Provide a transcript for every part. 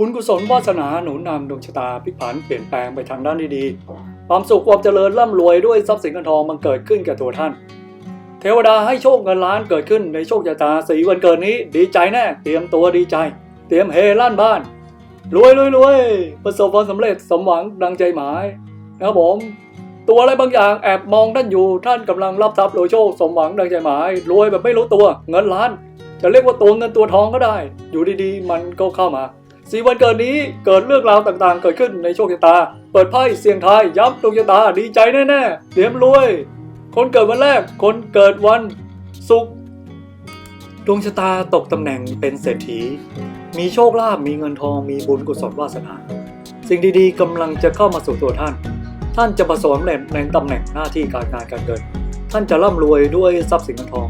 บุญกุศลวาสนาหนุนนำดวงชะตาพลิกผันเปลี่ยนแปลงไปทางด้านดีๆความสุขความเจริญร่ำรวยด้วยทรัพย์สินเงินทองมันเกิดขึ้นแก่ตัวท่าน เทวดาให้โชคเงินล้านเกิดขึ้นในโชคชะตาสีวันเกิดนี้ดีใจแน่ เตรียมตัวดีใจ เตรียมเฮลั่นบ้านรวยรวยรวยประสบความสำเร็จสมหวังดังใจหมายนะครับผมตัวอะไรบางอย่างแอบมองท่านอยู่ท่านกำลังรับทรัพย์โดยโชคสมหวังดังใจหมายรวยแบบไม่รู้ตัวเงินล้าน จะเรียกว่าตัวเงินตัวทองก็ได้ อยู่ดีๆ มันก็เข้ามา สีวันเกิดนี้เกิดเรื่องราวต่างๆ เกิดขึ้นในโชคชะตา เปิดไพ่เสียงทายย้ำดวงชะตาดีใจแน่ๆเตรียมรวย คนเกิดวันแรก คนเกิดวันศุกร์ดวงชะตาตกตำแหน่งเป็นเศรษฐี มีโชคลาภมีเงินทองมีบุญกุศลวาสนา สิ่งดีๆกำลังจะเข้ามาสู่ตัวท่าน ท่านจะประสบความสำเร็จในตำแหน่งหน้าที่การงานการเงิน ท่านจะร่ำรวยด้วยทรัพย์สินเงินทอง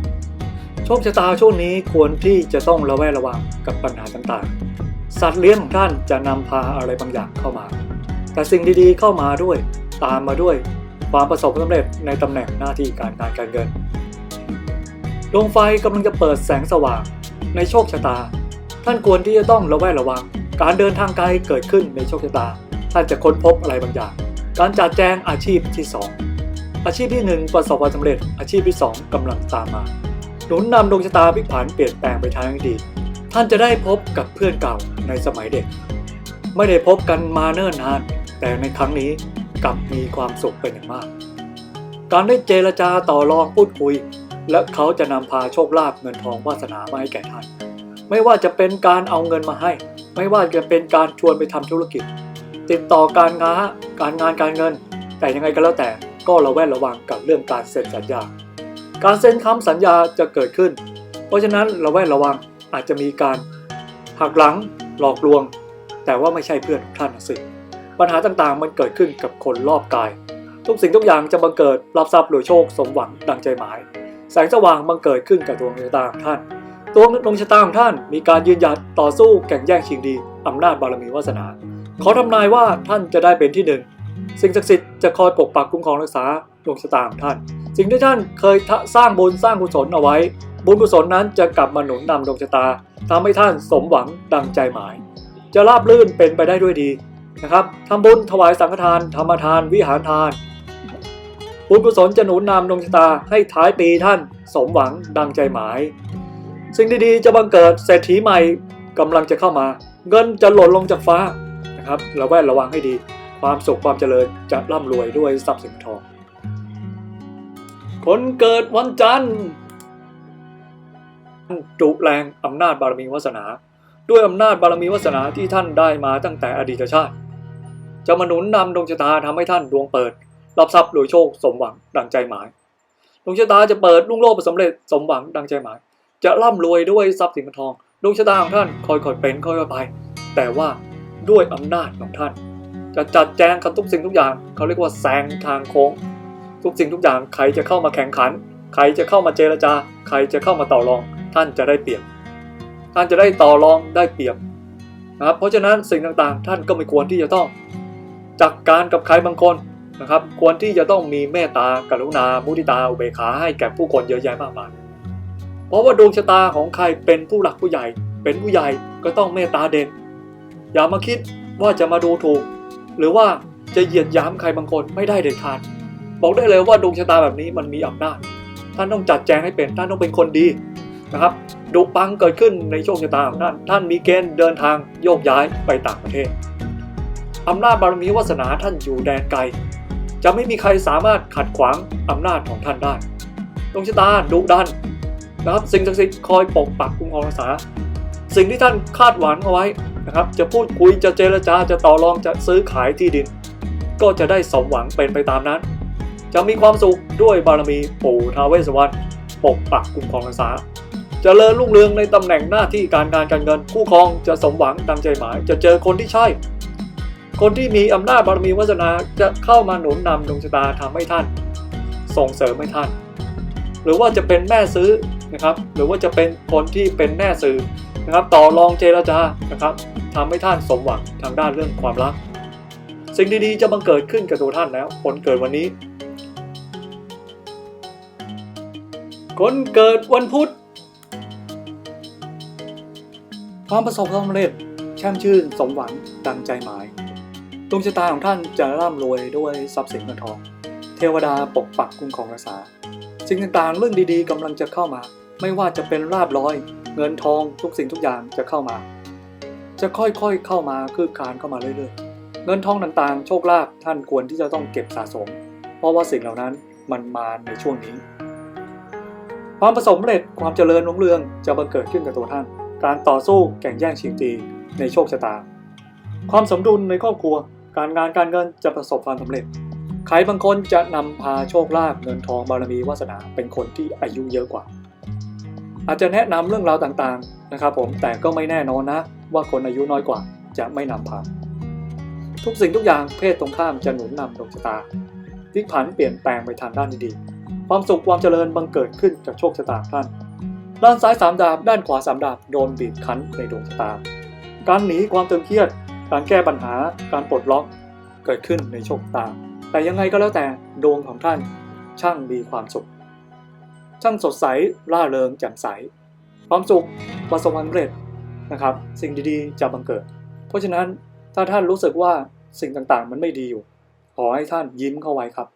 โชคชะตาช่วงนี้ควรที่จะต้องระแวดระวังกับปัญหาต่างๆ สัตว์เลี้ยงของท่านจะนำพาอะไรบางอย่างเข้ามา แต่สิ่งดีๆเข้ามาด้วย ตามมาด้วยความประสบความสำเร็จในตำแหน่งหน้าที่การงานการเงินดวงไฟกำลังจะเปิดแสงสว่าง ในโชคชะตา ท่านควรที่จะต้องระแวดระวัง การเดินทางไกลเกิดขึ้นในโชคชะตา ท่านจะค้นพบอะไรบางอย่าง การจัดแจงอาชีพที่ 2 อาชีพที่ 1 ประสบความสำเร็จ อาชีพที่ 2กำลังตามมา หนุนนำดวงชะตาพลิกผันเปลี่ยนแปลงไปทางที่ดี ท่านจะได้พบกับเพื่อนเก่าในสมัยเด็ก ไม่ได้พบกันมาเนิ่นนาน แต่ในครั้งนี้กลับมีความสุขเป็นอย่างมาก การได้เจรจาต่อรองพูดคุย และเขาจะนำพาโชคลาภเงินทองวาสนามาให้แก่ท่าน ไม่ว่าจะเป็นการเอาเงินมาให้ ไม่ว่าจะเป็นการชวนไปทำธุรกิจ ติดต่อการงานการงานการเงิน แต่ยังไงก็แล้วแต่ก็ระแวดระวังกับเรื่องการเซ็นสัญญา การเซ็นคำสัญญาจะเกิดขึ้น เพราะฉะนั้นระแวดระวัง อาจจะมีการหักหลังหลอกลวง แต่ว่าไม่ใช่เพื่อนท่านนะสิปัญหาต่างๆมันเกิดขึ้นกับคนรอบกาย ทุกสิ่งทุกอย่างจะบังเกิดรับทรัพย์หรือโชคสมหวังดังใจหมาย แสงสว่างบังเกิดขึ้นกับดวงชะตาของท่านตัวดวงชะตาของท่านมีการยืนหยัดต่อสู้แข่งแย่งชิงดีอำนาจบารมีวาสนา ขอทำนายว่าท่านจะได้เป็นที่หนึ่งสิ่งศักดิ์สิทธิ์จะคอยปกปักคุ้มครองรักษาดวงชะตาของท่าน สิ่งที่ท่านเคยสร้างบุญสร้างกุศลเอาไว้ บุญกุศลนั้นจะกลับมาหนุนนำดวงชะตาทำให้ท่านสมหวังดังใจหมาย จะราบรื่นเป็นไปได้ด้วยดีนะครับทำบุญถวายสังฆทานธรรมทานวิหารทาน บุญกุศลจะหนุนนำดวงชะตาให้ท้ายปีท่านสมหวังดังใจหมาย สิ่งดีๆจะบังเกิดเศรษฐีใหม่กำลังจะเข้ามา เงินจะหล่นลงจากฟ้านะครับระแวดระวังให้ดี ความสุขความเจริญจะร่ำรวยด้วยทรัพย์สินทองคนเกิดวันจันทร์ จุแรงอำนาจบารมีวาสนา ด้วยอำนาจบารมีวาสนาที่ท่านได้มาตั้งแต่อดีตชาติ จะมาหนุนนำดวงชะตาทำให้ท่านดวงเปิด รับทรัพย์รวยโชคสมหวังดังใจหมายดวงชะตาจะเปิดลุ่งโลกสำเร็จสมหวังดังใจหมาย จะร่ำรวยด้วยทรัพย์สินเงินทองดวงชะตาของท่านค่อยๆเป็นค่อยๆไป แต่ว่าด้วยอำนาจของท่าน จะจัดแจงกับทุกสิ่งทุกอย่างเขาเรียกว่าแซงทางโค้ง ทุกสิ่งทุกอย่างใครจะเข้ามาแข่งขัน ใครจะเข้ามาเจรจา ใครจะเข้ามาต่อรอง ท่านจะได้เปรียบ ท่านจะได้ต่อรองได้เปรียบนะครับเพราะฉะนั้นสิ่งต่างๆ ท่านก็ไม่ควรที่จะต้องจัดการกับใครบางคนนะครับ ควรที่จะต้องมีเมตตากรุณา มุทิตา อุเบกขาให้แก่ผู้คนเยอะแยะมากมายเพราะว่าดวงชะตาของใครเป็นผู้หลักผู้ใหญ่ เป็นผู้ใหญ่ก็ต้องเมตตาเด็ก อย่ามาคิดว่าจะมาดูถูก หรือว่าจะเหยียดหยามใครบางคนไม่ได้เด็ดขาดบอกได้เลยว่าดวงชะตาแบบนี้มันมีอำนาจท่านต้องจัดแจงให้เป็นท่านต้องเป็นคนดี นะครับดุปังเกิดขึ้นในโชคชะตาของท่าน ท่านมีเกณฑ์เดินทางโยกย้ายไปต่างประเทศอำนาจบารมีวาสนาท่านอยู่แดนไกล จะไม่มีใครสามารถขัดขวางอำนาจของท่านได้ดวงชะตาดุดันนะครับสิ่งศักดิ์สิทธิ์คอยปกปักคุ้มครองรักษา สิ่งที่ท่านคาดหวังเอาไว้นะครับจะพูดคุยจะเจรจาจะต่อรองจะซื้อขายที่ดิน ก็จะได้สมหวังเป็นไปตามนั้น จะมีความสุขด้วยบารมีปู่ท้าวเวสสวรรณปกปักคุ้มครองรักษา จเจริญรุ่งเรืองในตำแหน่งหน้าที่การงานการเงินคู่ครองจะสมหวังดังใจหมาย จะเจอคนที่ใช่ คนที่มีอำนาจบารมีวาสนาจะเข้ามาหนุนนำดวงชะตาทำให้ท่าน ส่งเสริมให้ท่าน หรือว่าจะเป็นแม่ซื้อนะครับ หรือว่าจะเป็นคนที่เป็นแม่สื่อนะครับ ต่อรองเจรจานะครับทำให้ท่านสมหวังทางด้านเรื่องความรัก สิ่งดีๆ จะบังเกิดขึ้นกับตัวท่านแล้วคนเกิดวันนี้ คนเกิดวันพุธ ความประสบความสำเร็จแช่มชื่นสมหวังดังใจหมายดวงชะตาของท่านจะร่ำรวยด้วยทรัพย์สินเงินทอง เทวดาปกปักคุ้มครองรักษาสิ่งต่างๆ เรื่องดีๆกำลังจะเข้ามา ไม่ว่าจะเป็นลาบลอย เงินทองทุกสิ่งทุกอย่างจะเข้ามา จะค่อยๆเข้ามาคืบคลานเข้ามาเรื่อยๆ เงินทองต่างๆ โชคลาภท่านควรที่จะต้องเก็บสะสม เพราะว่าสิ่งเหล่านั้นมันมาในช่วงนี้ ความประสบเร็จความเจริญรุ่งเรืองจะบังเกิดขึ้นกับตัวท่าน การต่อสู้แข่งแย่งชิงดีในโชคชะตา ความสมดุลในครอบครัว การงานการเงินจะประสบความสำเร็จ ใครบางคนจะนำพาโชคลาภเงินทองบารมีวาสนาเป็นคนที่อายุเยอะกว่า อาจจะแนะนำเรื่องราวต่างๆนะครับผมแต่ก็ไม่แน่นอนนะ ว่าคนอายุน้อยกว่าจะไม่นำพา ทุกสิ่งทุกอย่างเพศตรงข้ามจะหนุนนำดวงชะตาพลิกผันเปลี่ยนแปลงไปทางด้านที่ดีความสุขความเจริญบังเกิดขึ้นกับโชคชะตาท่าน ด้านซ้ายสามดาบ ด้านขวาสามดาบ โดนบีบคั้นในดวงชะตา การหนีความตึงเครียด การแก้ปัญหา การปลดล็อก เกิดขึ้นในโชคตา แต่ยังไงก็แล้วแต่ดวงของท่านช่างมีความสุข ช่างสดใส ร่าเริงแจ่มใส ความสุขประสบความสำเร็จนะครับ สิ่งดีๆจะบังเกิด เพราะฉะนั้นถ้าท่านรู้สึกว่าสิ่งต่างๆ มันไม่ดีอยู่ ขอให้ท่านยิ้มเข้าไว้ครับ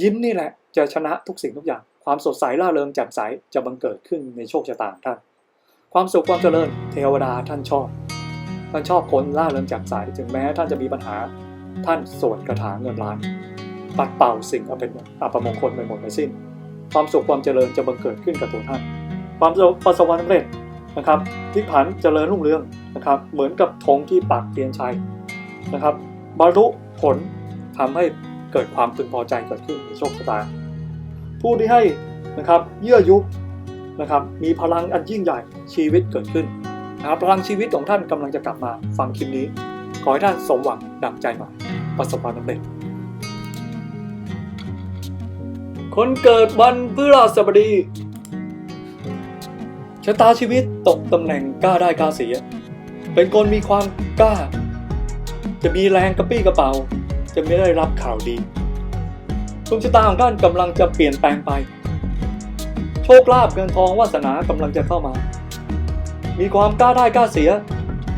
ยิ้มนี่แหละจะชนะทุกสิ่งทุกอย่าง ความสดใสร่าเริงแจ่มใสจะบังเกิดขึ้นในโชคชะตาท่าน ความสุขความเจริญเทวดาท่านชอบ ท่านชอบคนร่าเริงแจ่มใสถึงแม้ท่านจะมีปัญหา ท่านสวดคาถาเงินล้าน ปัดเป่าสิ่งอัปเป็นอัปมงคลไปหมดไปสิ้น ความสุขความเจริญจะบังเกิดขึ้นกับตัวท่าน ความประสบความสำเร็จนะครับพลิกผันเจริญรุ่งเรืองนะครับเหมือนกับธงที่ปักเตียนชัยนะครับบรรลุผลทำให้เกิดความพึงพอใจเกิดขึ้นในโชคชะตา ผู้ที่ให้นะครับเยื่อยุนะครับมีพลังอันยิ่งใหญ่ชีวิตเกิดขึ้นนะครับพลังชีวิตของท่านกำลังจะกลับมาฟังคลิปนี้ ขอให้ท่านสมหวังดังใจหมายประสบความสำเร็จ คนเกิดวันพฤหัสบดีชะตาชีวิตตกตำแหน่งกล้าได้กล้าเสีย เป็นคนมีความกล้า จะมีแรงกระปี้กระเป๋า จะไม่ได้รับข่าวดี ดวงชะตาของท่านกำลังจะเปลี่ยนแปลงไป โชคลาภเงินทองวาสนากำลังจะเข้ามา มีความกล้าได้กล้าเสีย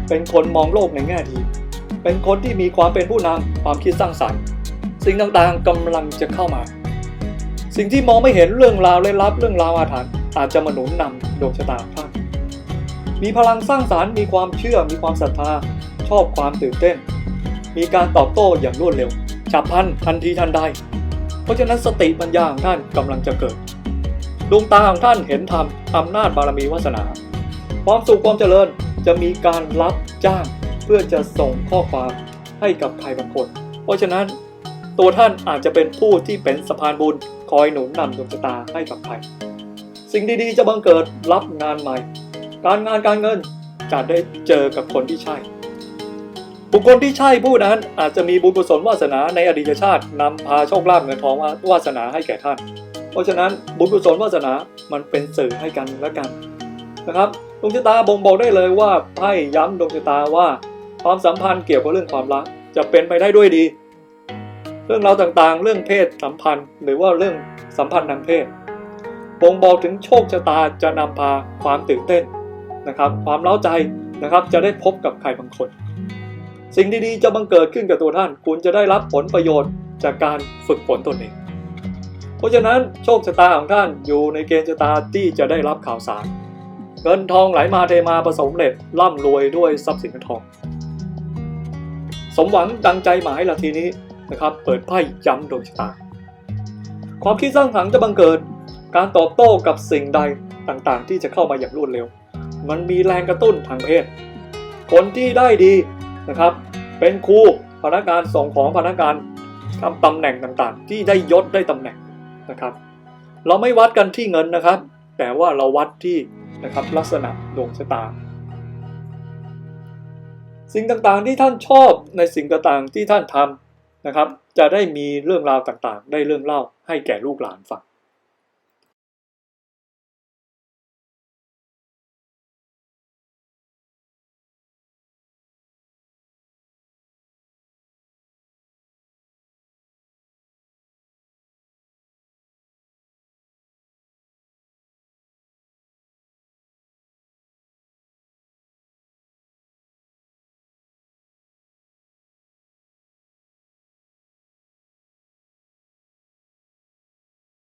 เป็นคนมองโลกในแง่ดี เป็นคนที่มีความเป็นผู้นำความคิดสร้างสรรค์ สิ่งต่างๆกำลังจะเข้ามา สิ่งที่มองไม่เห็นเรื่องราวเลยลับเรื่องราวอาถรรพ์อาจจะมาหนุนนำดวงชะตาของท่านมีพลังสร้างสารรค์มีความเชื่อมีความศรัทธา ชอบความตื่นเต้น มีการตอบโต้อย่างรวดเร็ว ฉับพลันทันทีทันใด เพราะฉะนั้นสติปัญญาของท่านกำลังจะเกิด ดวงตาของท่านเห็นธรรมอำนาจบารมีวาสนา ความสุขความเจริญจะมีการรับจ้าง เพื่อจะส่งข้อความให้กับใครบางคน เพราะฉะนั้นตัวท่านอาจจะเป็นผู้ที่เป็นสะพานบุญคอยหนุนนำดวงชะตาให้กับใคร สิ่งดีๆจะบังเกิดรับงานใหม่ การงานการเงินจะได้เจอกับคนที่ใช่ บุคคลที่ใช่ผู้นั้นอาจจะมีบุญกุศลวาสนาในอดีตชาตินำพาโชคลาภเงินทองวาสนาให้แก่ท่าน เพราะฉะนั้นบุญกุศลวาสนามันเป็นสื่อให้กันและกันนะครับดวงชะตาบ่งบอกได้เลยว่าไพ่ย้ำดวงชะตาว่าความสัมพันธ์เกี่ยวกับเรื่องความรักจะเป็นไปได้ด้วยดี เรื่องราวต่างๆ เรื่องเพศสัมพันธ์ หรือว่าเรื่องสัมพันธ์ทางเพศบ่งบอกถึงโชคชะตาจะนำพาความตื่นเต้นนะครับ ความเล้าใจนะครับจะได้พบกับใครบางคน สิ่งดีๆจะบังเกิดขึ้นกับตัวท่าน คุณจะได้รับผลประโยชน์จากการฝึกฝนตนเอง เพราะฉะนั้นโชคชะตาของท่านอยู่ในเกณฑ์ชะตาที่จะได้รับข่าวสาร เงินทองไหลมาเทมาประสบเร็จร่ำรวยด้วยทรัพย์สินเงินทอง สมหวังดังใจหมายละทีนี้นะครับ เปิดไพ่ย้ำดวงชะตา ความคิดสร้างสรรค์จะบังเกิด การตอบโต้กับสิ่งใดต่างๆ ที่จะเข้ามาอย่างรวดเร็ว มันมีแรงกระตุ้นทางเพศ คนที่ได้ดี นะครับ เป็นครูพนักงานส่งของพนักงานทำตำแหน่งต่างๆ ที่ได้ยศได้ตำแหน่งนะครับ เราไม่วัดกันที่เงินนะครับ แต่ว่าเราวัดที่นะครับลักษณะดวงชะตา สิ่งต่างๆที่ท่านชอบในสิ่งต่างๆที่ท่านทำนะครับ จะได้มีเรื่องราวต่างๆ ได้เรื่องเล่าให้แก่ลูกหลานฟัง